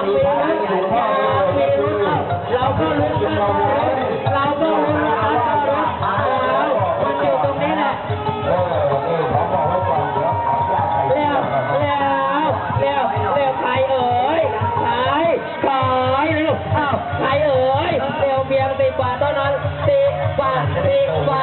เราก็รู้เราก็รู้มันอยู่ตรงนี้แหละแล้วแล้วแล้วแล้วใครเอ่ยใครใครลูกอ้วใครเอ่ยเร็วเบียงตีกว่าเท่านั้นตีกว่าตีกว่า